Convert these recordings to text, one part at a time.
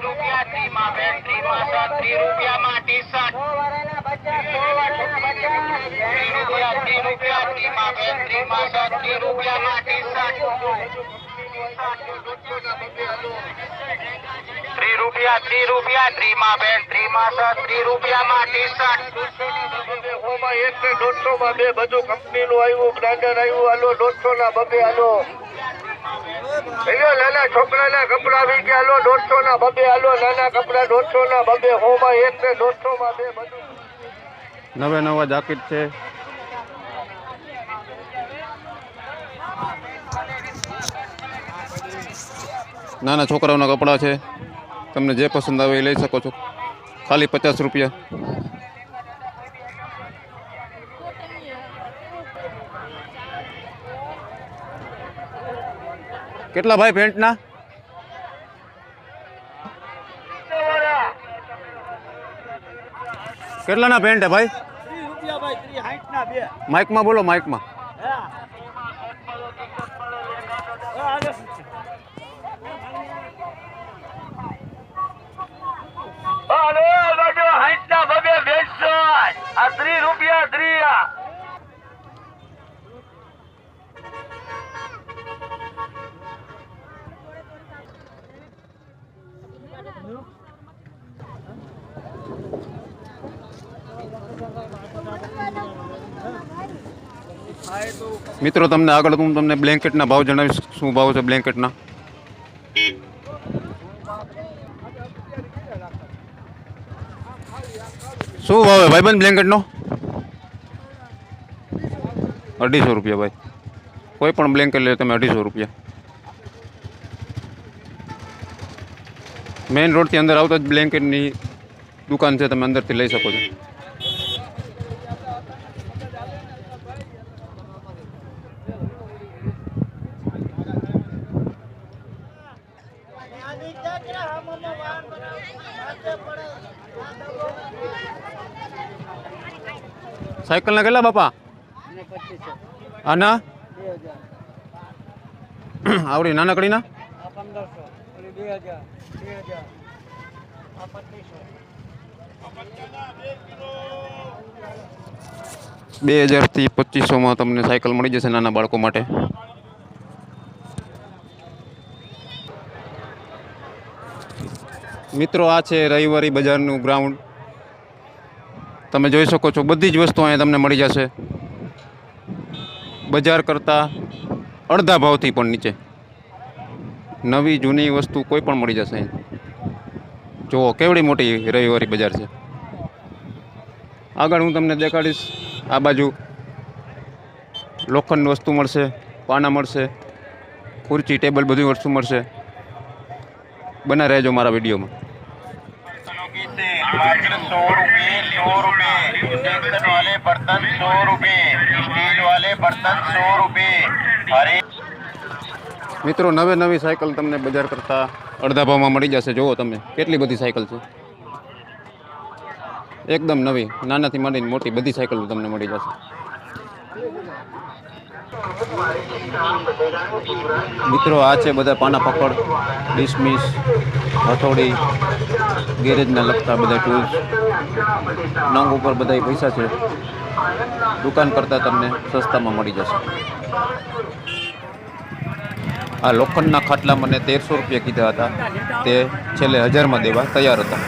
રૂપિયા ત્રી રૂપિયામાં ટી શર્ટ ત્રી રૂપિયામાં ત્રી રૂપિયા ત્રી રૂપિયા ત્રીમાં બેન ત્રી સર ત્રી રૂપિયામાં ટી શર્ટ એક ને બે બધું કંપની નું આવ્યું બ્રાન્ડર આવ્યું હાલો દોઢસો ના બબે હાલો અહીંયા નાના છોકરાના કપડા આવી ગયા હાલો દોઢસો ના બબે હાલો નાના કપડા દોઢસો ના બબે, હોમાં એક ને દોઢસો માં બે બધું. નવે નવા જાકેટ છે. નાના છોકરાઓના કપડાં છે. તમને જે પસંદ આવે એ લઈ શકો છો. ખાલી પચાસ રૂપિયા. કેટલા ભાઈ પેન્ટના? કેટલાના પેન્ટ હે ભાઈ? માઇકમાં બોલો માઇકમાં. રૂપિયા મિત્રો, તમને આગળ હું તમને બ્લેન્કેટના ભાવ જણાવીશ. શું ભાવ છે બ્લેન્કેટના? શું ભાવ છે ભાઈબંધ બ્લેન્કેટનો? અઢીસો રૂપિયા ભાઈ. કોઈ પણ બ્લેન્કેટ લે તમે અઢીસો રૂપિયા. મેઇન રોડથી અંદર આવતા જ બ્લેન્કેટની દુકાન છે, તમે અંદરથી લઈ શકો છો. સાયકલના કેટલા બાપા? આના? આવડી, નાનકડીના? બે હજારથી પચીસોમાં તમને સાયકલ મળી જશે નાના બાળકો માટે. મિત્રો, આ છે રવિવારી બજારનું ગ્રાઉન્ડ તમે જોઈ શકો છો, બધી જ વસ્તુ અહીંયા તમને મળી જશે. બજાર કરતાં અડધા ભાવથી પણ નીચે. નવી, જૂની વસ્તુ કોઈ પણ મળી જશે જુઓ, કેવડી મોટી રવિવારી બજાર છે. આગળ હું તમને દેખાડીશ, આ બાજુ લોખંડની વસ્તુ મળશે, પાના મળશે, ખુરચી, ટેબલ બધી વસ્તુ મળશે. બના રહેજો મારા વિડીયોમાં मात्र सौ रुपए सौ रुपए इंडक्शन वाले बर्तन सौ रुपए स्टील वाले बर्तन सौ रुपए हरे મિત્રો નવે નવી સાયકલ તમને બજાર કરતાં અડધા ભાવમાં મળી જશે જુઓ તમે કેટલી બધી સાયકલ છે એકદમ નવી નાનાથી માંડીને મોટી બધી સાયકલ તમને મળી જશે મિત્રો, આ છે બધા પાના પકડ ડિસમિસ હથોડી, ગેરેજના લગતા બધા ટૂલ્સ નંગ ઉપર બધા પૈસા છે. દુકાન કરતાં તમને સસ્તામાં મળી જશે. આ લોખંડના ખાટલા મને તેરસો રૂપિયા કીધા હતા. તે છેલ્લે હજારમાં દેવા તૈયાર હતા.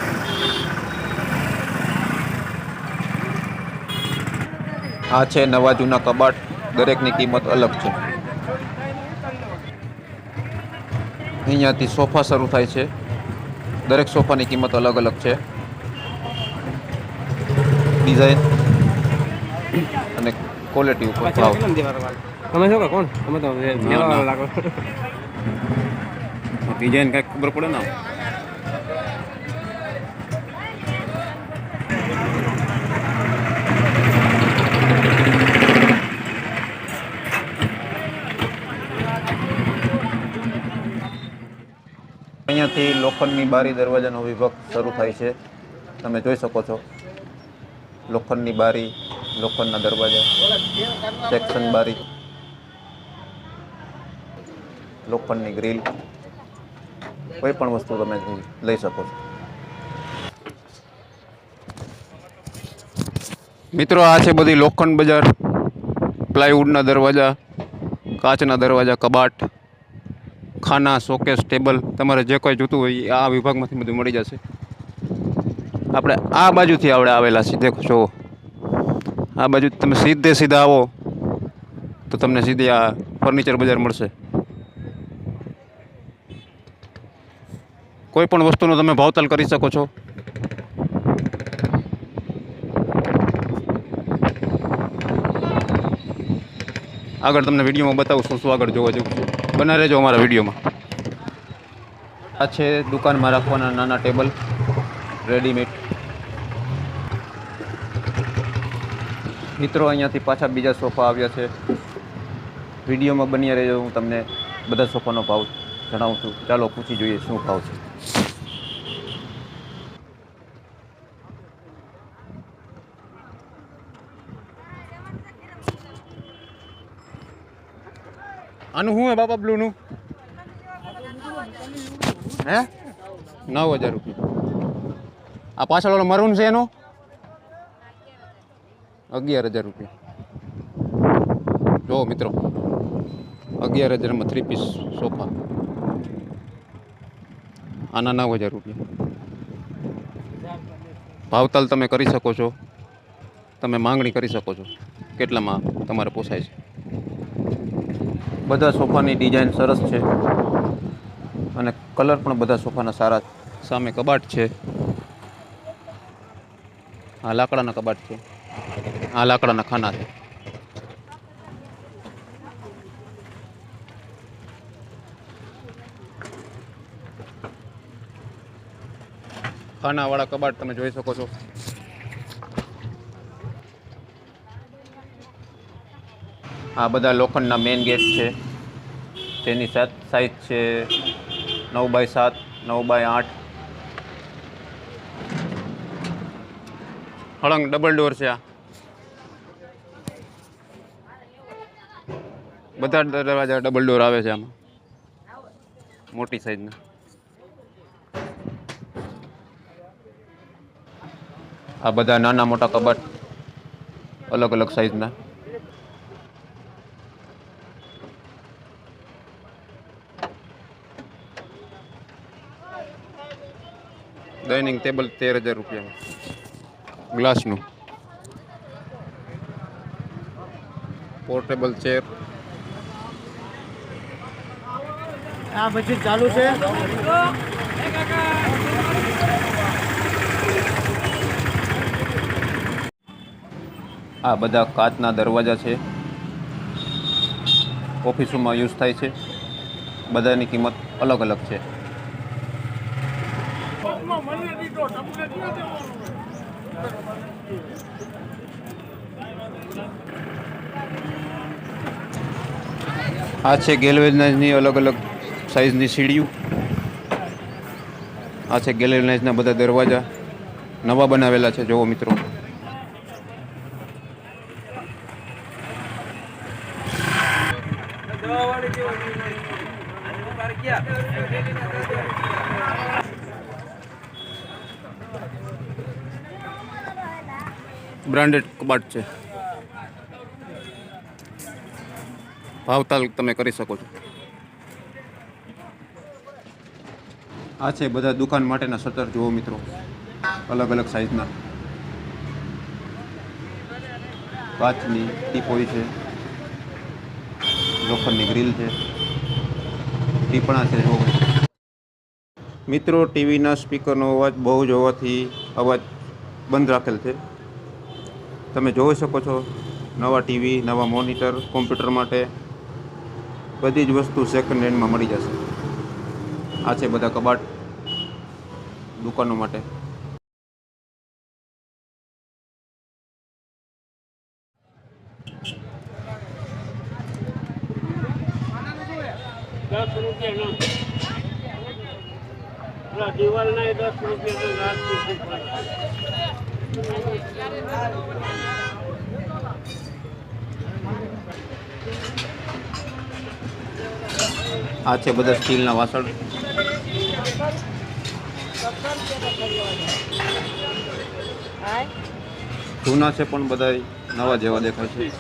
આ છે નવા જૂના કબાટ. દરેકની કિંમત અલગ છે. અહીંયાથી સોફા શરૂ થાય છે. દરેક સોફાની કિંમત અલગ અલગ છે. ડિઝાઇન અને ક્વોલિટી ઉપર ભાવ. તમે શું કહો કોણ? તમે તો ડિઝાઇન કાંઈક ખબર પડે ને અહીંયાથી લોખંડની બારી દરવાજાનો વિભાગ શરૂ થાય છે. તમે જોઈ શકો છો. લોખંડની બારી, લોખંડના દરવાજા, સેક્શન બારી, લોખંડની ગ્રીલ. કોઈ પણ વસ્તુ તમે લઈ શકો છો. મિત્રો, આ છે બધી લોખંડ બજાર. પ્લાયવુડના દરવાજા, કાચના દરવાજા, કબાટ. ખાના શોકેસ ટેબલ તમારે જે કોઈ જોતું હોય આ વિભાગમાંથી બધું મળી જશે. આપણે આ બાજુથી આપણે આવેલા છીએ, દેખો, જુઓ. આ બાજુ તમે સીધે સીધા આવો, તો તમને સીધી આ ફર્નિચર બજાર મળશે. કોઈ પણ વસ્તુનો તમે ભાવતાલ કરી શકો છો. આગળ તમને વિડીયોમાં બતાવું શું શું આગળ જોવા જેવું છે. બના રહેજો અમારા વિડીયોમાં. આ છે દુકાનમાં રાખવાના નાના ટેબલ. રેડીમેડ મિત્રો, અહીંયાથી પાછા બીજા સોફા આવ્યા છે. વિડીયોમાં બન્યા રહેજો, હું તમને બધા સોફાનો ભાવ જણાવું છું. ચાલો, પૂછી જોઈએ શું ભાવ છે. આનું શું હે બાપા બ્લુનું? હે? નવ હજાર રૂપિયા. આ પાછળ ઓલો મરૂન છે એનો? અગિયાર હજાર રૂપિયા. જો મિત્રો, અગિયાર હજારમાં થ્રી પીસ સોફા આના નવ હજાર રૂપિયા. ભાવતાલ તમે કરી શકો છો. તમે માંગણી કરી શકો છો. કેટલામાં તમારે પોસાય છે? બધા સોફાની ડિઝાઇન સરસ છે. અને કલર પણ બધા સોફાના સારા સામે કબાટ છે. આ લાકડાના કબાટ છે. આ લાકડાના ખાના છે. ખાનાવાળા કબાટ તમે જોઈ શકો છો. આ બધા લોખંડના મેઇન ગેટ છે. તેની સાત સાઈઝ છે નવ બાય સાત, નવ બાય આઠ. હળંગ ડબલ ડોર છે આ. બધા દરવાજા ડબલ ડોર આવે છે આમાં. મોટી સાઈઝના આ બધા નાના મોટા કબાટ અલગ અલગ સાઈઝના ડાઇનિંગ ટેબલ તેર હજાર રૂપિયામાં ગ્લાસનું પોર્ટેબલ ચેર આ પછી ચાલુ છે. આ બધા કાચના દરવાજા છે. ઓફિસોમાં યુઝ થાય છે. બધાની કિંમત અલગ અલગ છે. આ છે ગેલવેનાઇઝની અલગ અલગ સાઇઝની સીડીઓ. આ છે ગેલવેનાઇઝના બધા દરવાજા. નવા બનાવેલા છે જોવો મિત્રો. બ્રાન્ડેડ કબાટ છે. ભાવતાલ તમે કરી શકો છો. આ છે બધા દુકાન માટેના શટર જુઓ મિત્રો. અલગ અલગ સાઈઝના કાચની ટીપોઈ છે. લોખંડની ગ્રીલ છે. ટીપણા છે જુઓ. મિત્રો, ટીવીના સ્પીકરનો અવાજ બહુ જ હોવાથી અવાજ બંધ રાખેલ છે. તમે જોઈ શકો છો નવા ટીવી, નવા મોનિટર, કોમ્પ્યુટર માટે બધી જ વસ્તુ સેકન્ડ હેન્ડમાં મળી જશે. આ છે બધા કબાટ દુકાનો માટે. દસ રૂપિયા નો. દિવાલ ના દસ રૂપિયા આ છે બધા સ્ટીલના વાસણ. જૂના છે પણ બધા નવા જેવા દેખાય છે.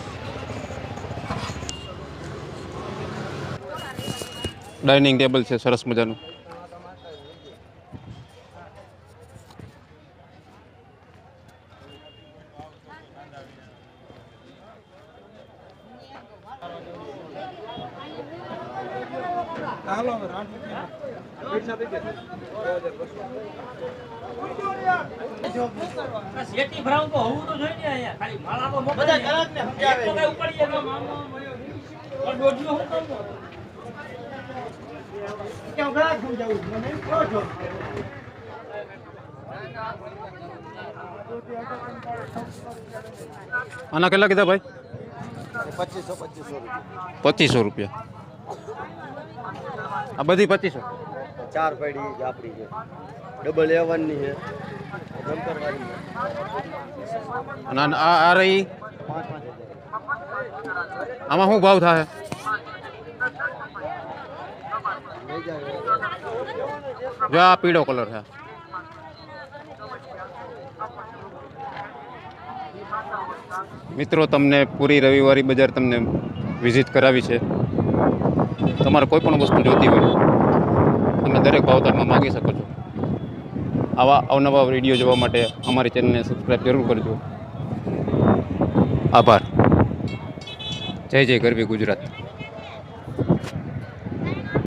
ડાઇનિંગ ટેબલ છે, સરસ મજાનું. શેતી ભરાવું તો હોવું તો જોઈએ ને અહીંયા. ખાલી માળા તો મોકલી દે. એક તો કઈ ઉપાડી જાય તો મામો મળ્યો. પણ દોઢિયો હું કરું? આના કેટલા કીધા ભાઈ પચીસો પચીસો પચીસો રૂપિયા આ બધી પચીસો. ચાર પડી આપણી છે. ડબલ એવનની છે. અને આ- આ રહી. આમાં શું ભાવ થાય જો આ પીળો કલર છે. મિત્રો તમને પૂરી રવિવારી બજાર તમને વિઝિટ કરાવી છે. તમારે કોઈ પણ વસ્તુ જોતી હોય, તમે દરેક ભાવતાલમાં માગી શકો છો. આવા અવનવા વીડિયો જોવા માટે અમારી ચેનલને સબસ્ક્રાઈબ જરૂર કરજો. આભાર. જય જય ગરવી ગુજરાત.